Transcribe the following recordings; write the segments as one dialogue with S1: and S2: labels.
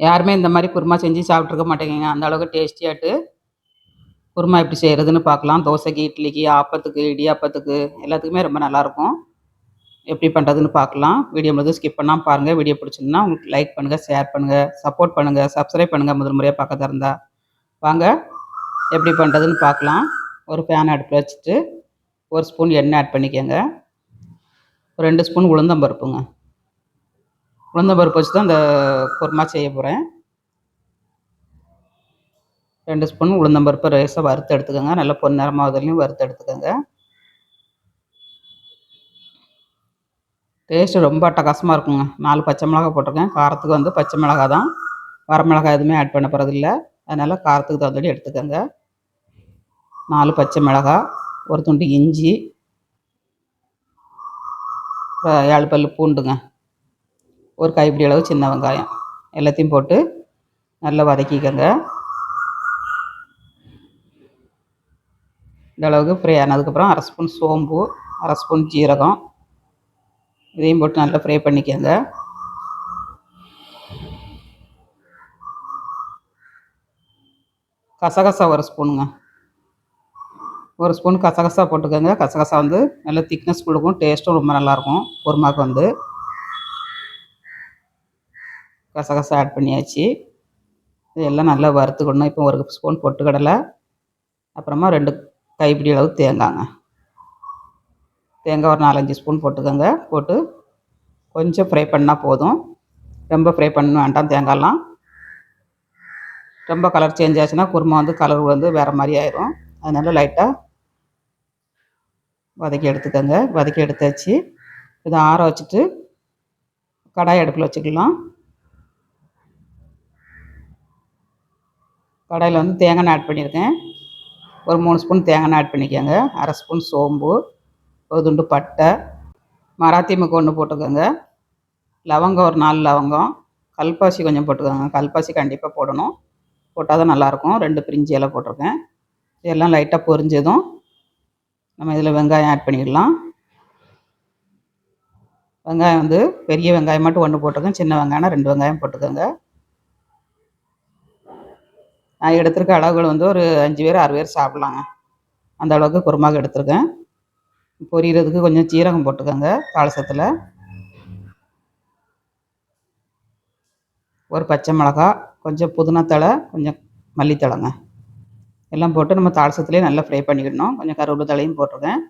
S1: யாருமே இந்த மாதிரி குருமா செஞ்சு சாப்பிட்ருக்க மாட்டேங்க அந்த அளவுக்கு டேஸ்டியாட்டு குருமா எப்படி செய்கிறதுன்னு பார்க்கலாம். தோசைக்கு இட்லிக்கு ஆப்பத்துக்கு இடியாப்பத்துக்கு எல்லாத்துக்குமே ரொம்ப நல்லாயிருக்கும். எப்படி பண்ணுறதுன்னு பார்க்கலாம். வீடியோ முழுதும் ஸ்கிப் பண்ணாமல் பாருங்கள் வீடியோ பிடிச்சிருந்தா உங்களுக்கு லைக் பண்ணுங்கள் ஷேர் பண்ணுங்கள் சப்போர்ட் பண்ணுங்கள் சப்ஸ்கிரைப் பண்ணுங்கள் முதல் முறையாக பார்க்க இருந்தா. வாங்க எப்படி பண்ணுறதுன்னு பார்க்கலாம். ஒரு பேன் அடுப்பில் வச்சுட்டு ஒரு ஸ்பூன் எண்ணெய் ஆட் பண்ணிக்கோங்க. ஒரு ரெண்டு ஸ்பூன் உளுந்தம்பருப்புங்க. உளுந்தம்பருப்பு வச்சு தான் இந்த குருமா செய்ய போகிறேன் ரெண்டு ஸ்பூன் உளுந்தம்பருப்பு ரைஸாக வறுத்து எடுத்துக்கோங்க. நல்லா பொன்னிறமாவதுலையும் வறுத்து எடுத்துக்கோங்க. டேஸ்ட்டு ரொம்ப அட்டகாசமாக இருக்குங்க. நாலு பச்சை மிளகா போட்டிருக்கேன். காரத்துக்கு வந்து பச்சை மிளகா தான். வரமிளகா எதுவுமே ஆட் பண்ண போகிறதில்ல அதனால் காரத்துக்கு தகுந்தபடி எடுத்துக்கோங்க. நாலு பச்சை மிளகா ஒரு துண்டு இஞ்சி ஏழு பல் பூண்டுங்க. ஒரு கைப்பிடி அளவு சின்ன வெங்காயம். எல்லாத்தையும் போட்டு நல்லா வதக்கிக்கோங்க. இந்த அளவுக்கு ஃப்ரை ஆனதுக்கப்புறம் அரை ஸ்பூன் சோம்பு அரை ஸ்பூன் ஜீரகம். இதையும் போட்டு நல்லா ஃப்ரை பண்ணிக்கோங்க. கசகசா ஒரு ஸ்பூனுங்க. ஒரு ஸ்பூன் கசகசா போட்டுக்கோங்க. கசகசா வந்து நல்லா திக்னஸ் கொடுக்கும் டேஸ்ட்டும் ரொம்ப நல்லாயிருக்கும் குருமாவுக்கு வந்து. கசகசா ஆட் பண்ணியாச்சு. இதெல்லாம் நல்லா வறுத்துக்கணும். இப்போ ஒரு ஸ்பூன் பொட்டுக்கடலை அப்புறமா ரெண்டு கைப்பிடி அளவு தேங்காங்க. தேங்காய் ஒரு நாலஞ்சு ஸ்பூன் போட்டுக்கோங்க. போட்டு கொஞ்சம் ஃப்ரை பண்ணால் போதும். ரொம்ப ஃப்ரை பண்ண வேண்டாம் தேங்காயெல்லாம் ரொம்ப கலர் சேஞ்ச் ஆச்சுன்னா குருமா வந்து கலர் வந்து வேறு மாதிரி ஆயிரும். அதனால் லைட்டாக வதக்கி எடுத்துக்கோங்க. வதக்கி எடுத்தாச்சு. இதை ஆற வச்சுட்டு கடாய் அடுப்பில் வச்சுக்கலாம். கடாயில் வந்து தேங்காய் ஆட் பண்ணியிருக்கேன். ஒரு மூணு ஸ்பூன் தேங்காய் ஆட் பண்ணிக்கோங்க. அரை ஸ்பூன் சோம்பு ஒரு துண்டு பட்டை மராத்திமுக்கு ஒன்று போட்டுக்கோங்க. லவங்கம் ஒரு நாலு லவங்கம். கல்பாசி கொஞ்சம் போட்டுக்கோங்க. கல்பாசி கண்டிப்பாக போடணும். போட்டால் தான் நல்லாயிருக்கும். ரெண்டு பிரிஞ்சி இலை போட்டிருக்கேன். இதெல்லாம் லைட்டாக பொரிஞ்சதும் நம்ம இதில் வெங்காயம் ஆட் பண்ணிடலாம். வெங்காயம் வந்து பெரிய வெங்காயம் மட்டும் ஒன்று போட்டுக்கோங்க சின்ன வெங்காயம் ரெண்டு வெங்காயம் போட்டுக்கோங்க. நான் எடுத்திருக்க அளவுகள் வந்து ஒரு அஞ்சு பேர் ஆறு பேர் சாப்பிட்லாங்க. அந்த அளவுக்கு குருமாக எடுத்திருக்கேன். பொரியறதுக்கு கொஞ்சம் சீரகம் போட்டுக்கோங்க தாளசத்தில் ஒரு பச்சை மிளகா கொஞ்சம் புதினத்தழை கொஞ்சம் மல்லித்தழைங்க. எல்லாம் போட்டு நம்ம தாளசத்துலேயே நல்லா ஃப்ரை பண்ணிக்கிடணும் கொஞ்சம் கருவேப்பிலை தலையும் போட்டிருக்கேன்.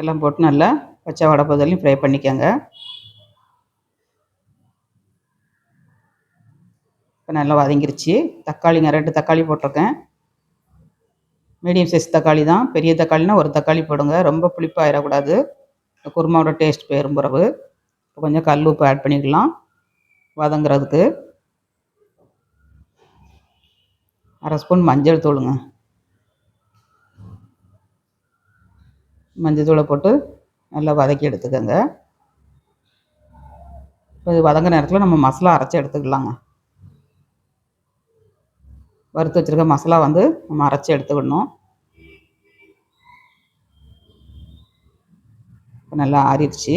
S1: எல்லாம் போட்டு நல்லா பச்சை வடை ஃப்ரை பண்ணிக்கோங்க. இப்போ நல்லா வதங்கிருச்சு. தக்காளிங்க ரெண்டு தக்காளி போட்டிருக்கேன். மீடியம் சைஸ் தக்காளி தான். பெரிய தக்காளினா ஒரு தக்காளி போடுங்க. ரொம்ப புளிப்பாயிடக்கூடாது குருமாவோட டேஸ்ட் போயிடும் பிறகு. கொஞ்சம் கல் உப்பு ஆட் பண்ணிக்கலாம். வதங்குறதுக்கு. அரை ஸ்பூன் மஞ்சள் தூளுங்க. மஞ்சள் தூளை போட்டு நல்லா வதக்கி எடுத்துக்கோங்க. இப்போ இது வதங்க நேரத்தில் நம்ம மசாலா அரைச்சி எடுத்துக்கலாங்க. வறுத்து வச்சுருக்க மசாலா வந்து நம்ம அரைச்சி எடுத்துக்கணும். இப்போ நல்லா ஆறிடுச்சு.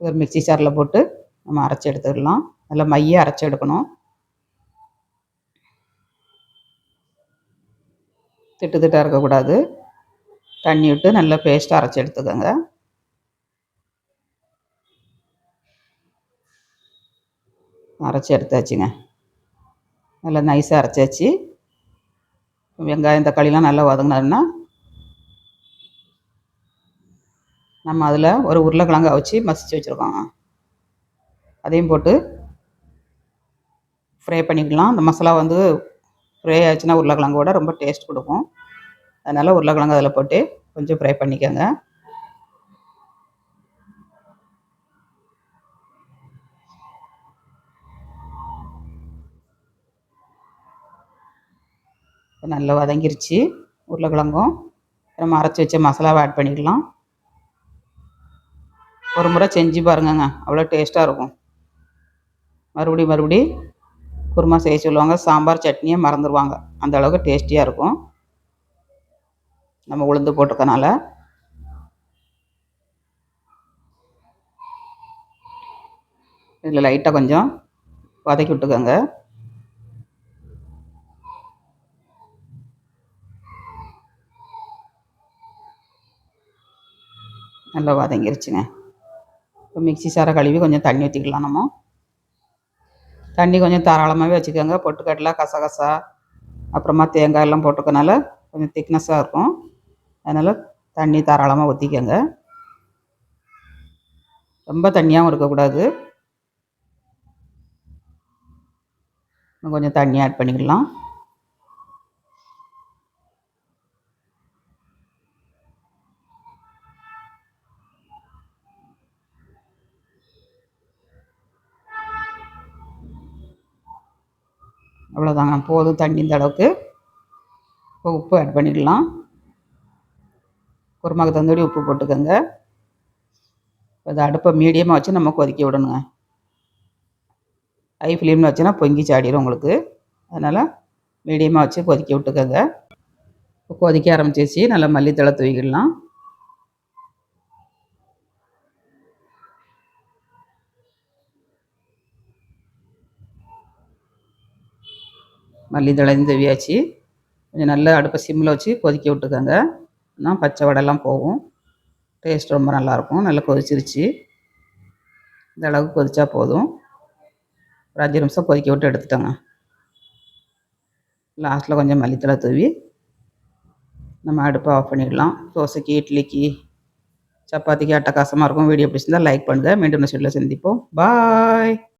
S1: ஒரு மிக்சி சாரில் போட்டு நம்ம அரைச்சி எடுத்துக்கலாம். நல்லா மைய அரைச்சி எடுக்கணும். திட்டு திட்டாக இருக்கக்கூடாது. தண்ணி விட்டு நல்லா பேஸ்ட்டாக அரைச்சி எடுத்துக்கோங்க. அரைச்சி எடுத்தாச்சுங்க. நல்லா நைஸாக அரைச்சாச்சு. வெங்காயம் தக்காளிலாம் நல்லா வதங்கினதுன்னா நம்ம அதில் ஒரு உருளைக்கிழங்கு அவிச்சு மசித்து வச்சுருக்கோங்க. அதையும் போட்டு ஃப்ரை பண்ணிக்கலாம். அந்த மசாலா வந்து ஃப்ரை ஆச்சுன்னா உருளைக்கிழங்கோட ரொம்ப டேஸ்ட் கொடுக்கும். அதனால் உருளைக்கிழங்கு அதில் போட்டு கொஞ்சம் ஃப்ரை பண்ணிக்கோங்க. நல்லா வதங்கிருச்சு. உருளைக்கிழங்கும் நம்ம அரைச்சி வச்ச மசாலாவை ஆட் பண்ணிக்கலாம். ஒரு முறை செஞ்சு பாருங்கங்க. அவ்வளோ டேஸ்ட்டாக இருக்கும். மறுபடி மறுபடி குருமா செய்ய சொல்லுவாங்க. சாம்பார் சட்னியே மறந்துடுவாங்க அந்த அளவுக்கு டேஸ்டியாக இருக்கும். நம்ம உளுந்து போட்டிருக்கனால. இதில் லைட்டாக கொஞ்சம் வதக்கி விட்டுக்கோங்க. நல்லா வதங்கிருச்சுங்க. இப்போ மிக்சி சாரை கழுவி கொஞ்சம் தண்ணி ஊற்றிக்கலாம் நம்ம. தண்ணி கொஞ்சம் தாராளமாகவே வச்சுக்கோங்க. பொட்டுக்கடலை கசகசா அப்புறமா தேங்காய் எல்லாம் போட்டுக்கனால கொஞ்சம் திக்னஸாக இருக்கும். அதனால் தண்ணி தாராளமாக ஊற்றிக்கோங்க ரொம்ப தண்ணியாகவும் இருக்கக்கூடாது. இன்னும் கொஞ்சம் தண்ணி ஆட் பண்ணிக்கலாம். அவ்வளோதாங்க போதும் தண்ணி இந்த அளவுக்கு. இப்போ உப்பு ஆட் பண்ணிடலாம். குருமாக்கு தந்தோடி உப்பு போட்டுக்கோங்க. இப்போ அடுப்பை மீடியமாக வச்சு நம்ம கொதிக்க விடணுங்க. ஹை ஃப்ளேமில் வச்சுன்னா பொங்கி சாடிடும் உங்களுக்கு. அதனால் மீடியமாக வச்சு கொதிக்க விட்டுக்கோங்க. இப்போ கொதிக்க ஆரம்பிச்சிச்சு நல்லா மல்லித்தழை தூக்கிடலாம் மல்லித்தழையும் தவியாச்சு. கொஞ்சம் நல்லா அடுப்பை சிம்மில் வச்சு கொதிக்க விட்டுக்கோங்க தான் பச்சை வடைலாம் போகும். டேஸ்ட் ரொம்ப நல்லாயிருக்கும். நல்லா கொதிச்சிருச்சு. இந்த அளவுக்கு கொதிச்சா போதும். ஒரு அஞ்சு நிமிஷம் கொதிக்க விட்டு எடுத்துட்டோங்க. லாஸ்ட்டில் கொஞ்சம் மல்லித்தலை தூவி நம்ம அடுப்பை ஆஃப் பண்ணிடலாம். தோசைக்கு இட்லிக்கு சப்பாத்திக்கு அட்டகாசமாக இருக்கும். வீடியோ பிடிச்சிருந்தால் லைக் பண்ணுங்கள் மீண்டும் ஷெட்டில் சந்திப்போம். பாய்